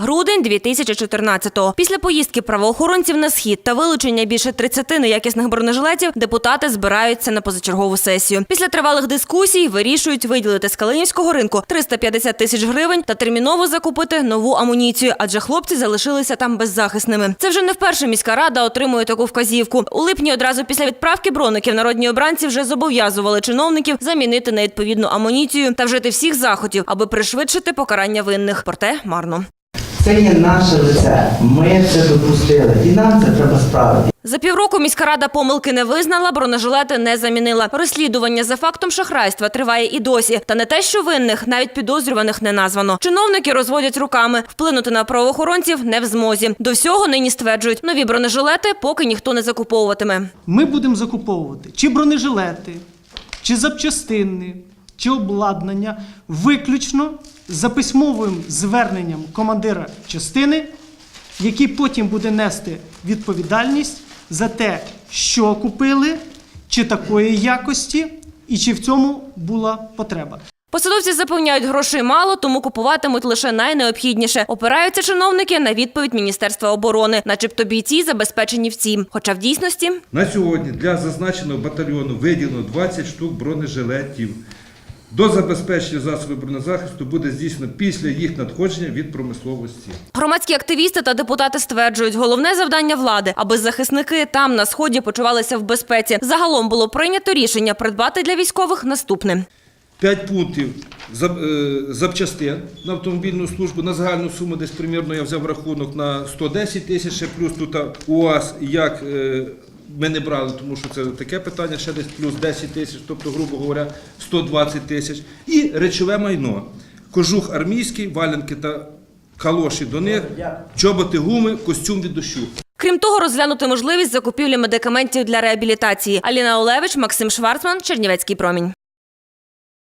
Грудень 2014-го. Після поїздки правоохоронців на схід та вилучення більше 30 неякісних бронежилетів депутати збираються на позачергову сесію. Після тривалих дискусій вирішують виділити з Калинівського ринку 350 тисяч гривень та терміново закупити нову амуніцію, адже хлопці залишилися там беззахисними. Це вже не вперше міська рада отримує таку вказівку. У липні одразу після відправки броників народні обранці вже зобов'язували чиновників замінити на відповідну амуніцію та вжити всіх заходів, аби пришвидшити покарання винних. Проте марно. Це є наше лице. Ми це допустили. І нам це треба справити. За півроку міська рада помилки не визнала, бронежилети не замінила. Розслідування за фактом шахрайства триває і досі. Та не те, що винних, навіть підозрюваних не названо. Чиновники розводять руками. Вплинути на правоохоронців не в змозі. До всього нині стверджують, нові бронежилети поки ніхто не закуповуватиме. Ми будемо закуповувати чи бронежилети, чи запчастини, чи обладнання виключно за письмовим зверненням командира частини, який потім буде нести відповідальність за те, що купили, чи такої якості, і чи в цьому була потреба. Посадовці запевняють, грошей мало, тому купуватимуть лише найнеобхідніше. Опираються чиновники на відповідь Міністерства оборони, начебто бійці забезпечені всім. Хоча в дійсності На сьогодні для зазначеного батальйону виділено 20 штук бронежилетів. До забезпечення засобів бронезахисту буде здійснено після їх надходження від промисловості. Громадські активісти та депутати стверджують, головне завдання влади, аби захисники там на сході почувалися в безпеці. Загалом було прийнято рішення придбати для військових наступне. 5 пунктів е, запчастин на автомобільну службу на загальну суму десь примірно я взяв рахунок на 110 тисяч, ще плюс тут УАЗ, як е, ми не брали, тому що це таке питання, ще десь плюс 10 тисяч, тобто, грубо говоря, 120 тисяч. І речове майно. Кожух армійський, валянки та калоші до них, чоботи, гуми, костюм від дощу. Крім того, розглянути можливість закупівлі медикаментів для реабілітації. Аліна Олевич, Максим Шварцман, Чернівецький промінь.